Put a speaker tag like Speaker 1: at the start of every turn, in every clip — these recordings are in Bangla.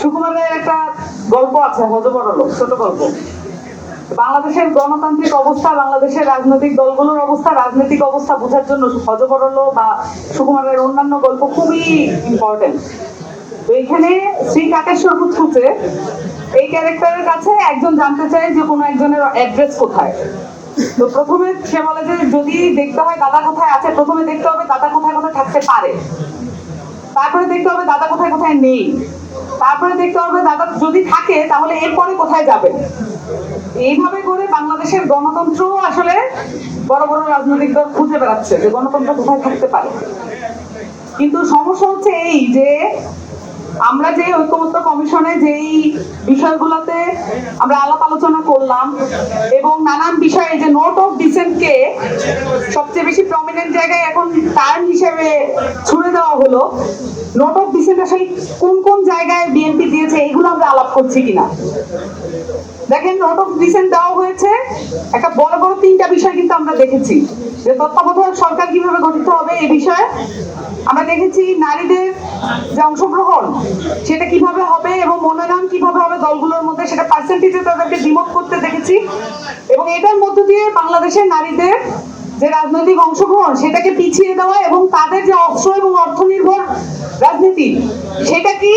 Speaker 1: সুকুমারের একটা গল্প আছে হজবরল ছোট গল্প। বাংলাদেশের গণতান্ত্রিক অবস্থা, বাংলাদেশের রাজনৈতিক দলগুলোর অবস্থা, রাজনৈতিক অবস্থা বোঝার জন্য হজবরল বা সুকুমারের অন্যান্য গল্প খুবই ইম্পর্টেন্ট তো এখানে শ্রী কাকেশ্বর কুচকুচে এই ক্যারেক্টারের কাছে একজন জানতে চায় যে কোনো একজনের অ্যাড্রেস কোথায়। তো প্রথমে সে বলে যে যদি দেখতে হয় দাদা কোথায় আছে, প্রথমে দেখতে হবে দাদা কোথায় কোথায় থাকতে পারে। তারপরে দেখতে হবে দাদা কোথায় কোথায় নেই। তারপরে দেখতে হবে দাদা যদি থাকে, তাহলে এরপরে কোথায় যাবে? এইভাবে করে বাংলাদেশের গণতন্ত্র আসলে বড় বড় রাজনৈতিক দল খুঁজে বেড়াচ্ছে যে গণতন্ত্র কোথায় থাকতে পারে। কিন্তু সমস্যা হচ্ছে এই যে আমরা যে ঐক্যমত্য কমিশনে যেই বিষয়গুলোতে আমরা আলাপ আলোচনা করলাম এবং নানান বিষয়ে যে নোট অফ ডিসেন্টকে সবচেয়ে বেশি প্রমিনেন্ট জায়গায় এখন টার্ম হিসেবে ছুড়ে দেওয়া হলো নোট অফ ডিসেন্ট আসলে কোন কোন জায়গায় বিএনপি দিয়েছে এইগুলো আমরা আলাপ করছি কিনা? দেখেন নোট অফ ডিসেন্ট দেওয়া হয়েছে, একটা বড় বড় তিনটা বিষয় কিন্তু আমরা দেখেছি। যে তত্ত্বাবধায়ক সরকার কীভাবে গঠিত হবে এই বিষয়ে আমরা দেখেছি নারীদের যে অংশগ্রহণ, সেটা কীভাবে হবে এবং মনোনয়ন কীভাবে হবে দলগুলোর মধ্যে, সেটা পার্সেন্টেজে তাদেরকে দ্বিমত করতে দেখেছি। এবং এটার মধ্য দিয়ে বাংলাদেশের নারীদের যে রাজনৈতিক অংশগ্রহণ, সেটাকে পিছিয়ে দেওয়া এবং তাদের যে অস্ত্র এবং অর্থনির্ভর রাজনীতি, সেটা কি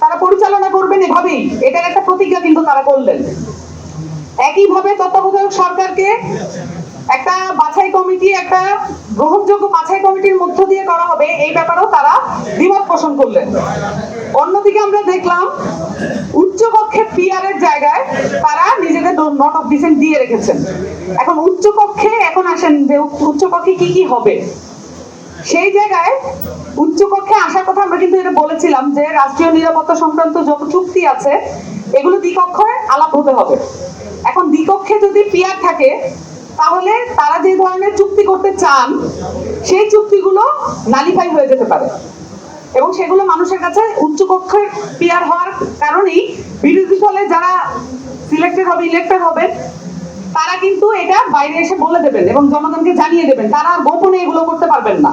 Speaker 1: তারা পরিচালনা করবেন এভাবেই? এটার একটা প্রতিজ্ঞা কিন্তু তারা করলেন। একইভাবে তত্ত্বাবধায়ক সরকারকে একটা বাছাই কমিটি, একটা গ্রহণযোগ্য বাছাই কমিটির মধ্য দিয়ে করা হবে। এই ব্যাপারেও তারা দ্বিমত পোষণ করলেন। অন্যদিকে আমরা দেখলাম উচ্চকক্ষে পিআর এর জায়গায় তারা নিজেদের নট অফ ডিসেন্ট দিয়ে রেখেছেন। এখন উচ্চকক্ষে এখন আসেন যে উচ্চকক্ষে কি কি হবে? সেই জায়গায় উচ্চকক্ষে আসার কথা আমরা কিন্তু এটা বলেছিলাম যে রাষ্ট্রীয় নিরাপত্তা সংক্রান্ত যত চুক্তি আছে, এগুলো দ্বিকক্ষে আলাপ হতে হবে। এখন দ্বিকক্ষে যদি পিয়ার থাকে তাহলে তারা যে ধরনের চুক্তি করতে চান, সেই চুক্তিগুলো নালিফাই হয়ে যেতে পারে। এবং সেগুলো মানুষের কাছে উচ্চ কক্ষের পিয়ার হওয়ার কারণেই বিরোধী দলে যারা সিলেক্টেড হবে ইলেক্টেড হবে, তারা কিন্তু এটা বাইরে এসে বলে দেবেন এবং জনগণকে জানিয়ে দেবেন, তারা গোপনে এগুলো করতে পারবেন না।